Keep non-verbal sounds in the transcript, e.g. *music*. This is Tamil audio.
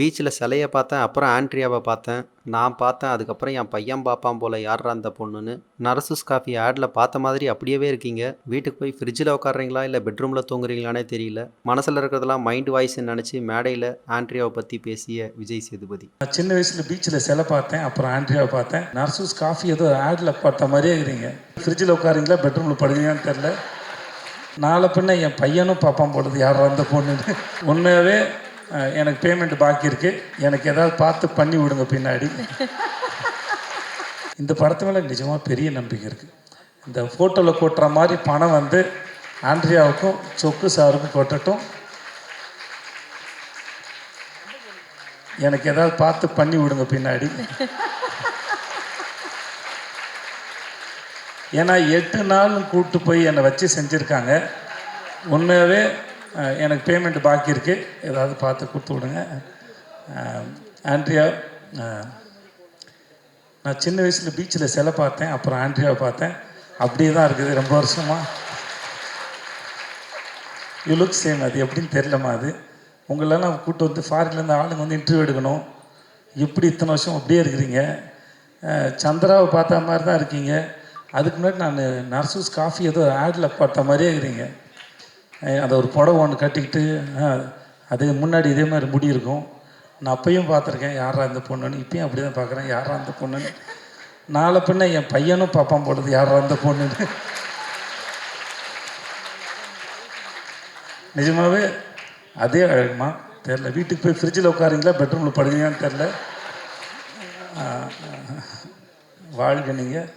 பீச்சில் சிலையை பார்த்தேன் அப்புறம் ஆண்ட்ரியாவை பார்த்தேன். நான் பார்த்தேன் அதுக்கப்புறம் என் பையன் பார்ப்பான் போல் யார்ரா அந்த பொண்ணுன்னு. நரசூஸ் காஃபி ஆடில் பார்த்த மாதிரி அப்படியே இருக்கீங்க. வீட்டுக்கு போய் ஃப்ரிட்ஜில் உட்காடுறீங்களா இல்லை பெட்ரூமில் தூங்குறீங்களானே தெரியல. மனசில் இருக்கிறதெல்லாம் மைண்ட் வாய்ஸ்ன்னு நினச்சி மேடையில் ஆண்ட்ரியாவை பற்றி பேசிய விஜய் சேதுபதி. நான் சின்ன வயசில் பீச்சில் சிலை பார்த்தேன் அப்புறம் ஆண்ட்ரியாவை பார்த்தேன். நர்சூஸ் காஃபி ஏதோ ஆடில் பார்த்த மாதிரியே இருக்கிறீங்க. ஃப்ரிட்ஜில் உட்காருங்களா பெட்ரூமில் படுவீங்கன்னு தெரில நாளை பின்ன என் பையனும் பார்ப்பான் போடுறது யாரோ அந்த பொண்ணுன்னு. உண்மையாகவே எனக்கு பேமெண்ட் பாக்கி இருக்குது எனக்கு ஏதாவது பார்த்து பண்ணி விடுங்க பின்னாடி. *laughs* இந்த படத்து மேலே நிஜமாக பெரிய நம்பிக்கை இருக்குது இந்த ஃபோட்டோவில் கொட்டுற மாதிரி பணம் வந்து ஆண்ட்ரியாவுக்கும் சொக்கு சாருக்கும் கொட்டட்டும். எனக்கு ஏதாவது பார்த்து பண்ணி விடுங்க பின்னாடி. ஏன்னா எட்டு நாள் கூப்பிட்டு போய் என்னை வச்சு செஞ்சுருக்காங்க. உண்மையாகவே எனக்கு பேமெண்ட் பாக்கி இருக்குது ஏதாவது பார்த்து கொடுத்து விடுங்க. ஆண்ட்ரியா நான் சின்ன வயசில் பீச்சில் சிலை பார்த்தேன். அப்புறம் ஆண்ட்ரியாவை பார்த்தேன். அப்படியே தான் இருக்குது. ரொம்ப வருஷமாக யூ லுக் சேம் அது எப்படின்னு தெரிலம்மா அது. உங்களெல்லாம் கூப்பிட்டு வந்து ஃபாரின்லேருந்து ஆளுங்க வந்து இன்டர்வியூ எடுக்கணும். எப்படி இத்தனை வருஷம் அப்படியே இருக்கிறீங்க? சந்திராவை பார்த்த மாதிரி தான் இருக்கீங்க. அதுக்கு முன்னாடி நான் நர்சூஸ் காஃபி ஏதோ ஆடில் பார்த்த மாதிரியே இருக்கிறீங்க. அதை ஒரு புடவை ஒன்று கட்டிக்கிட்டு அதுக்கு அது முன்னாடி இதே மாதிரி முடி இருக்கும். நான் அப்பையும் பார்த்துருக்கேன் யாரா இந்த பொண்ணுன்னு. இப்பயும் அப்படி தான் பார்க்குறேன் யாரா இந்த பொண்ணுன்னு. நாளை பின்ன என் பையனும் பார்ப்பான் போடுது யாரா இந்த பொண்ணுன்னு. நிஜமாகவே அதே அழகுமா? தெரில வீட்டுக்கு போய் ஃப்ரிட்ஜில் உட்காருங்களா பெட்ரூமில் படுங்கன்னு தெரில வாழ்க நீங்கள்